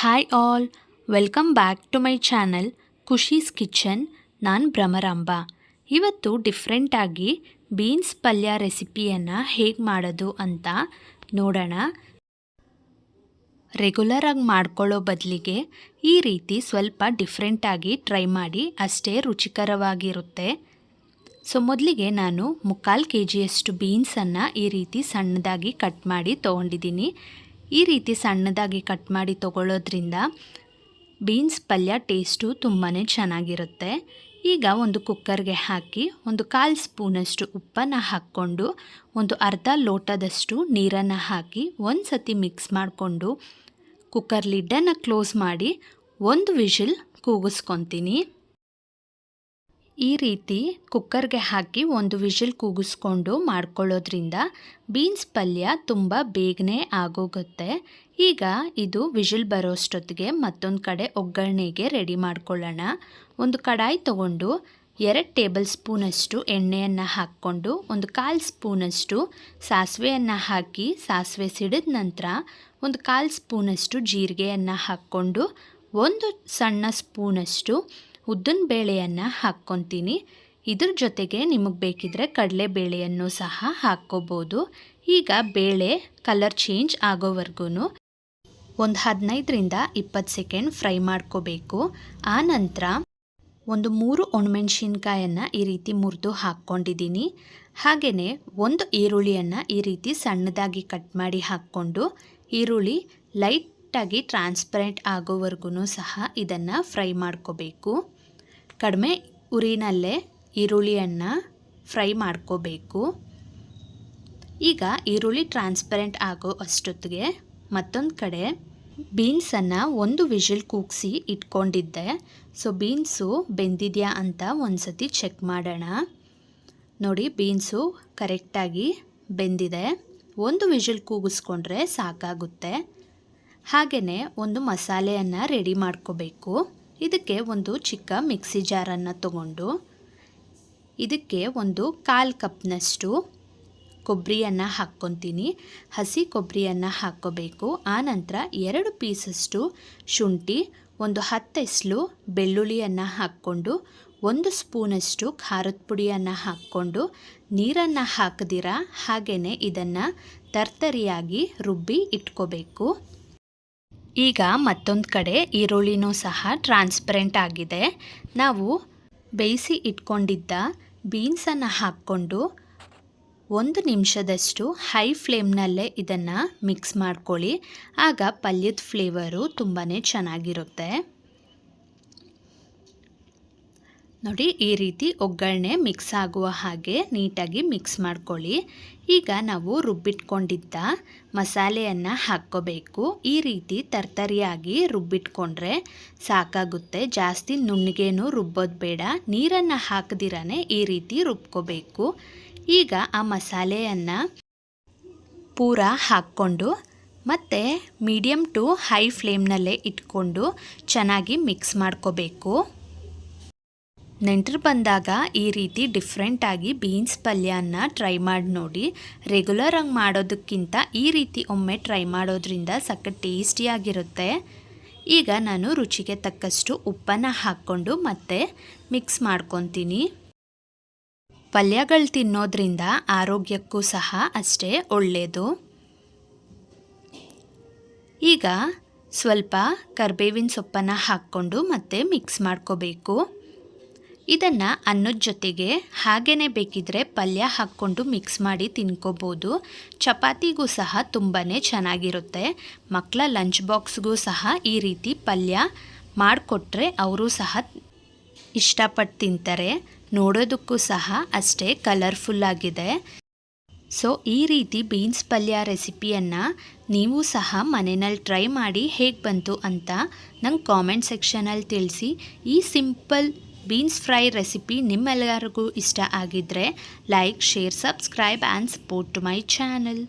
Hi all welcome back to my channel Khushi's kitchen ನಾನು ಭ್ರಮರಾಂಬ. ಇವತ್ತು ಡಿಫ್ರೆಂಟಾಗಿ ಬೀನ್ಸ್ ಪಲ್ಯ ರೆಸಿಪಿಯನ್ನು ಹೇಗೆ ಮಾಡೋದು ಅಂತ ನೋಡೋಣ. ರೆಗ್ಯುಲರಾಗಿ ಮಾಡ್ಕೊಳ್ಳೋ ಬದಲಿಗೆ ಈ ರೀತಿ ಸ್ವಲ್ಪ ಡಿಫ್ರೆಂಟಾಗಿ ಟ್ರೈ ಮಾಡಿ ಅಷ್ಟೇ ರುಚಿಕರವಾಗಿರುತ್ತೆ. ಸೊ ಮೊದಲಿಗೆ ನಾನು ಮುಕ್ಕಾಲು ಕೆ ಜಿಯಷ್ಟು ಬೀನ್ಸನ್ನು ಈ ರೀತಿ ಸಣ್ಣದಾಗಿ ಕಟ್ ಮಾಡಿ ತೊಗೊಂಡಿದ್ದೀನಿ. ಈ ರೀತಿ ಸಣ್ಣದಾಗಿ ಕಟ್ ಮಾಡಿ ತೊಗೊಳ್ಳೋದ್ರಿಂದ ಬೀನ್ಸ್ ಪಲ್ಯ ಟೇಸ್ಟು ತುಂಬಾ ಚೆನ್ನಾಗಿರುತ್ತೆ. ಈಗ ಒಂದು ಕುಕ್ಕರ್ಗೆ ಹಾಕಿ ಒಂದು ಕಾಲು ಸ್ಪೂನಷ್ಟು ಉಪ್ಪನ್ನು ಹಾಕ್ಕೊಂಡು ಒಂದು ಅರ್ಧ ಲೋಟದಷ್ಟು ನೀರನ್ನು ಹಾಕಿ ಒಂದು ಸತಿ ಮಿಕ್ಸ್ ಮಾಡಿಕೊಂಡು ಕುಕ್ಕರ್ ಲಿಡ್ಡನ್ನು ಕ್ಲೋಸ್ ಮಾಡಿ ಒಂದು ವಿಷಿಲ್ ಕೂಗಿಸ್ಕೊತೀನಿ. ಈ ರೀತಿ ಕುಕ್ಕರ್ಗೆ ಹಾಕಿ ಒಂದು ವಿಷಿಲ್ ಕೂಗಿಸ್ಕೊಂಡು ಮಾಡ್ಕೊಳ್ಳೋದ್ರಿಂದ ಬೀನ್ಸ್ ಪಲ್ಯ ತುಂಬ ಬೇಗನೆ ಆಗೋಗುತ್ತೆ. ಈಗ ಇದು ವಿಷಿಲ್ ಬರೋಷ್ಟೊತ್ತಿಗೆ ಮತ್ತೊಂದು ಕಡೆ ಒಗ್ಗರಣೆಗೆ ರೆಡಿ ಮಾಡ್ಕೊಳ್ಳೋಣ. ಒಂದು ಕಡಾಯಿ ತಗೊಂಡು ಎರಡು ಟೇಬಲ್ ಸ್ಪೂನಷ್ಟು ಎಣ್ಣೆಯನ್ನು ಹಾಕ್ಕೊಂಡು ಒಂದು ಕಾಲು ಸ್ಪೂನಷ್ಟು ಸಾಸಿವೆಯನ್ನು ಹಾಕಿ ಸಾಸಿವೆ ಸಿಡಿದ ನಂತರ ಒಂದು ಕಾಲು ಸ್ಪೂನಷ್ಟು ಜೀರಿಗೆಯನ್ನು ಹಾಕ್ಕೊಂಡು ಒಂದು ಸಣ್ಣ ಸ್ಪೂನಷ್ಟು ಉದ್ದಿನ ಬೇಳೆಯನ್ನು ಹಾಕ್ಕೊತೀನಿ. ಇದ್ರ ಜೊತೆಗೆ ನಿಮಗೆ ಬೇಕಿದ್ರೆ ಕಡಲೆಬೇಳೆಯನ್ನು ಸಹ ಹಾಕ್ಕೋಬೋದು. ಈಗ ಬೇಳೆ ಕಲರ್ ಚೇಂಜ್ ಆಗೋವರೆಗೂ ಒಂದು ಹದಿನೈದರಿಂದ ಇಪ್ಪತ್ತು ಸೆಕೆಂಡ್ ಫ್ರೈ ಮಾಡ್ಕೋಬೇಕು. ಆ ನಂತರ ಒಂದು ಮೂರು ಒಣಮೆಣ್ಸಿನ್ಕಾಯನ್ನು ಈ ರೀತಿ ಮುರಿದು ಹಾಕ್ಕೊಂಡಿದ್ದೀನಿ ಹಾಗೆಯೇ ಒಂದು ಈರುಳ್ಳಿಯನ್ನು ಈ ರೀತಿ ಸಣ್ಣದಾಗಿ ಕಟ್ ಮಾಡಿ ಹಾಕ್ಕೊಂಡು ಈರುಳ್ಳಿ ಲೈಟಾಗಿ ಟ್ರಾನ್ಸ್ಪರೆಂಟ್ ಆಗೋವರೆಗೂ ಸಹ ಇದನ್ನು ಫ್ರೈ ಮಾಡ್ಕೋಬೇಕು. ಕಡಿಮೆ ಉರಿನಲ್ಲೇ ಈರುಳ್ಳಿಯನ್ನು ಫ್ರೈ ಮಾಡ್ಕೋಬೇಕು. ಈಗ ಈರುಳ್ಳಿ ಟ್ರಾನ್ಸ್ಪರೆಂಟ್ ಆಗೋ ಅಷ್ಟೊತ್ತಿಗೆ ಮತ್ತೊಂದು ಕಡೆ ಬೀನ್ಸನ್ನು ಒಂದು ವಿಷಿಲ್ ಕೂಗಿಸಿ ಇಟ್ಕೊಂಡಿದ್ದೆ. ಸೊ, ಬೀನ್ಸು ಬೆಂದಿದೆಯಾ ಅಂತ ಒಂದು ಸತಿ ಚೆಕ್ ಮಾಡೋಣ. ನೋಡಿ, ಬೀನ್ಸು ಕರೆಕ್ಟಾಗಿ ಬೆಂದಿದೆ. ಒಂದು ವಿಷಿಲ್ ಕೂಗಿಸ್ಕೊಂಡ್ರೆ ಸಾಕಾಗುತ್ತೆ. ಹಾಗೆಯೇ ಒಂದು ಮಸಾಲೆಯನ್ನು ರೆಡಿ ಮಾಡ್ಕೋಬೇಕು. ಇದಕ್ಕೆ ಒಂದು ಚಿಕ್ಕ ಮಿಕ್ಸಿ ಜಾರನ್ನು ತಗೊಂಡು, ಇದಕ್ಕೆ ಒಂದು ಕಾಲು ಕಪ್ನಷ್ಟು ಕೊಬ್ಬರಿಯನ್ನು ಹಾಕ್ಕೊತೀನಿ. ಹಸಿ ಕೊಬ್ಬರಿಯನ್ನು ಹಾಕ್ಕೋಬೇಕು. ಆನಂತರ ಎರಡು ಪೀಸಷ್ಟು ಶುಂಠಿ, ಒಂದು ಹತ್ತೆಸ್ಲು ಬೆಳ್ಳುಳ್ಳಿಯನ್ನು ಹಾಕ್ಕೊಂಡು, ಒಂದು ಸ್ಪೂನಷ್ಟು ಖಾರದ ಪುಡಿಯನ್ನು ಹಾಕ್ಕೊಂಡು ನೀರನ್ನು ಹಾಕದಿರ ಹಾಗೆಯೇ ಇದನ್ನು ತರ್ತರಿಯಾಗಿ ರುಬ್ಬಿ ಇಟ್ಕೋಬೇಕು. ಈಗ ಮತ್ತೊಂದು ಕಡೆ ಈರುಳ್ಳಿನೂ ಸಹ ಟ್ರಾನ್ಸ್ಪರೆಂಟ್ ಆಗಿದೆ. ನಾವು ಬೇಯಿಸಿ ಇಟ್ಕೊಂಡಿದ್ದ ಬೀನ್ಸನ್ನು ಹಾಕ್ಕೊಂಡು ಒಂದು ನಿಮಿಷದಷ್ಟು ಹೈ ಫ್ಲೇಮ್ನಲ್ಲೇ ಇದನ್ನು ಮಿಕ್ಸ್ ಮಾಡ್ಕೊಳ್ಳಿ. ಆಗ ಪಲ್ಯದ ಫ್ಲೇವರು ತುಂಬಾ ಚೆನ್ನಾಗಿರುತ್ತೆ. ನೋಡಿ ಈ ರೀತಿ ಒಗ್ಗರಣೆ ಮಿಕ್ಸ್ ಆಗುವ ಹಾಗೆ ನೀಟಾಗಿ ಮಿಕ್ಸ್ ಮಾಡ್ಕೊಳ್ಳಿ. ಈಗ ನಾವು ರುಬ್ಬಿಟ್ಕೊಂಡಿದ್ದ ಮಸಾಲೆಯನ್ನು ಹಾಕ್ಕೋಬೇಕು. ಈ ರೀತಿ ತರ್ತರಿಯಾಗಿ ರುಬ್ಬಿಟ್ಕೊಂಡ್ರೆ ಸಾಕಾಗುತ್ತೆ. ಜಾಸ್ತಿ ನುಣ್ಣಗೇನು ರುಬ್ಬೋದು ಬೇಡ. ನೀರನ್ನು ಹಾಕದಿರೇ ಈ ರೀತಿ ರುಬ್ಕೋಬೇಕು. ಈಗ ಆ ಮಸಾಲೆಯನ್ನು ಪೂರ ಹಾಕ್ಕೊಂಡು ಮತ್ತು ಮೀಡಿಯಮ್ ಟು ಹೈ ಫ್ಲೇಮ್ನಲ್ಲೇ ಇಟ್ಕೊಂಡು ಚೆನ್ನಾಗಿ ಮಿಕ್ಸ್ ಮಾಡ್ಕೋಬೇಕು. ನೆಂಟರು ಬಂದಾಗ ಈ ರೀತಿ ಡಿಫ್ರೆಂಟಾಗಿ ಬೀನ್ಸ್ ಪಲ್ಯನ ಟ್ರೈ ಮಾಡಿ ನೋಡಿ. ರೆಗ್ಯುಲರ್ ಹಂಗೆ ಮಾಡೋದಕ್ಕಿಂತ ಈ ರೀತಿ ಒಮ್ಮೆ ಟ್ರೈ ಮಾಡೋದ್ರಿಂದ ಸಕ್ಕ ಟೇಸ್ಟಿಯಾಗಿರುತ್ತೆ ಈಗ ನಾನು ರುಚಿಗೆ ತಕ್ಕಷ್ಟು ಉಪ್ಪನ್ನು ಹಾಕ್ಕೊಂಡು ಮತ್ತೆ ಮಿಕ್ಸ್ ಮಾಡ್ಕೊತೀನಿ. ಪಲ್ಯಗಳು ತಿನ್ನೋದ್ರಿಂದ ಆರೋಗ್ಯಕ್ಕೂ ಸಹ ಅಷ್ಟೇ ಒಳ್ಳೆಯದು ಈಗ ಸ್ವಲ್ಪ ಕರ್ಬೇವಿನ ಸೊಪ್ಪನ್ನು ಹಾಕ್ಕೊಂಡು ಮತ್ತೆ ಮಿಕ್ಸ್ ಮಾಡ್ಕೋಬೇಕು. ಇದನ್ನು ಅನ್ನದ ಜೊತೆಗೆ ಹಾಗೇ ಬೇಕಿದ್ರೆ ಪಲ್ಯ ಹಾಕ್ಕೊಂಡು ಮಿಕ್ಸ್ ಮಾಡಿ ತಿನ್ಕೋಬೋದು. ಚಪಾತಿಗೂ ಸಹ ತುಂಬಾ ಚೆನ್ನಾಗಿರುತ್ತೆ. ಮಕ್ಕಳ ಲಂಚ್ ಬಾಕ್ಸ್ಗೂ ಸಹ ಈ ರೀತಿ ಪಲ್ಯ ಮಾಡಿಕೊಟ್ರೆ ಅವರು ಸಹ ಇಷ್ಟಪಟ್ಟು ತಿಂತಾರೆ. ನೋಡೋದಕ್ಕೂ ಸಹ ಅಷ್ಟೇ ಕಲರ್ಫುಲ್ಲಾಗಿದೆ ಸೊ ಈ ರೀತಿ ಬೀನ್ಸ್ ಪಲ್ಯ ರೆಸಿಪಿಯನ್ನು ನೀವು ಸಹ ಮನೆಯಲ್ಲಿ ಟ್ರೈ ಮಾಡಿ ಹೇಗೆ ಬಂತು ಅಂತ ನಂಗೆ ಕಾಮೆಂಟ್ ಸೆಕ್ಷನಲ್ಲಿ ತಿಳಿಸಿ. ಈ ಸಿಂಪಲ್ ಬೀನ್ಸ್ ಫ್ರೈ ರೆಸಿಪಿ ನಿಮ್ಮೆಲ್ಲರಿಗೂ ಇಷ್ಟ ಆಗಿದ್ದರೆ like share subscribe and support to my channel.